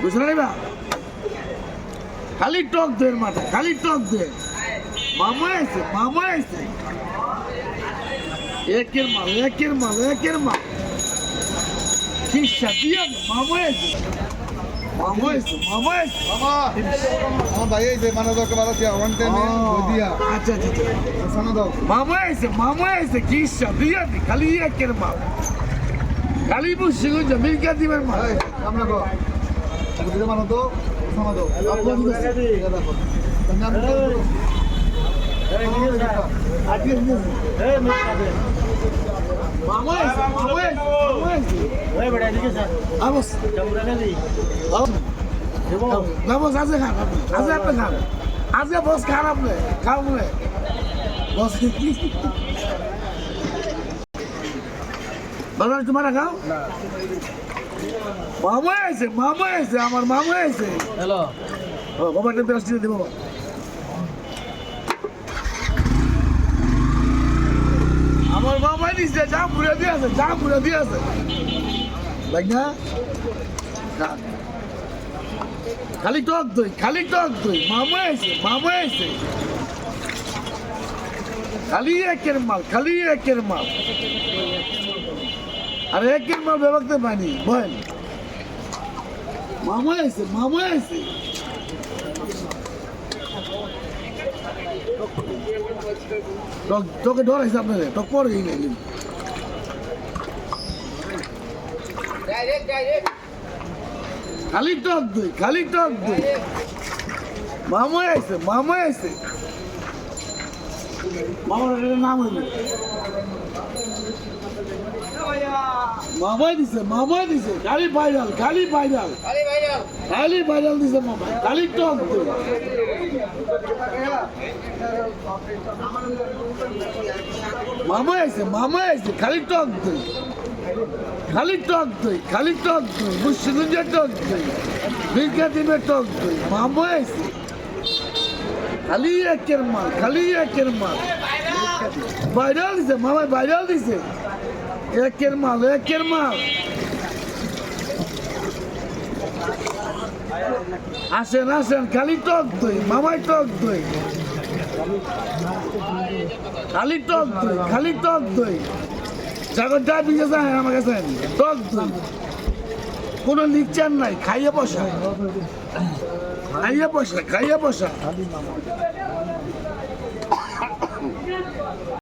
বুঝতে পারিবা খালি টক দে মাথা খালি টক দে মামা এসে মামা এসে। একের মাল একের মাল একের মাল। কি সাথিয়া মামা এসে। মামা এসে মামা এসে। মামা আমার ভাই এই মানে দরকার ভালো আছে ওয়ান টাইমে দিয়া। আচ্ছা আচ্ছা আচ্ছা। শোনো দাও মামা সাথিয়া খালি একের মাল। খালি বুঝছি গো জমির কা দিবেন মাল আমরা বুঝতে মানো তো শোনো দাও আপন দেখো নাম মামা এসে মামা এসে মামা এসে আবস না বস আজকে খান আজকে আপনি আজকে খাও বাবা তোমার খাও মামা এসে মামা এসে আমার মামা এসে। হ্যালো। ও বাবা একটা ব্যস্ত দিব আমার মামা নিচ্ছে যা পুরে দিয়ে আছে যা পুরে দিয়ে আছে। দেখ না। না। খালি টক দই খালি টক দই। মামা এসে মামা এসে। খালি একের মাল খালি একের মাল। আর একের মাল ব্যবহারতে পাইনি বল মামা এসে মামা এসে। তোকে- ডরাইছে আপনাদের তোকে পরে গিয়ে খালি টক দই খালি টক দই। মামা এসে মামা এসে। মামার নাম হইল। মামাই দিছে মামাই দিছে খালি ভাইরাল খালি ভাইরাল খালি ভাইরাল দিছে মামা খালি টক দই মামা এসে মামা এসে খালি টক দই খালি টক দই খালি টক দই মুর্শিদগঞ্জের টক দই বিজ্ঞা দিনের টক দই মামা এসে খালি একের মাল খালি একের মাল ভাইরাল দিছে মামা ভাইরাল দিছে একের মাল একের মাল আসেন আসেন, খালি টক দই, মামাই টক দই। খালি টক দই, খালি টক দই। যাগর যা বিজে যায় হ্যাঁ, আমার কাছে টক দই। কোনো লিকচার নাই, খাইয়ে বসা। খাইয়ে বসা খাইয়ে বসা।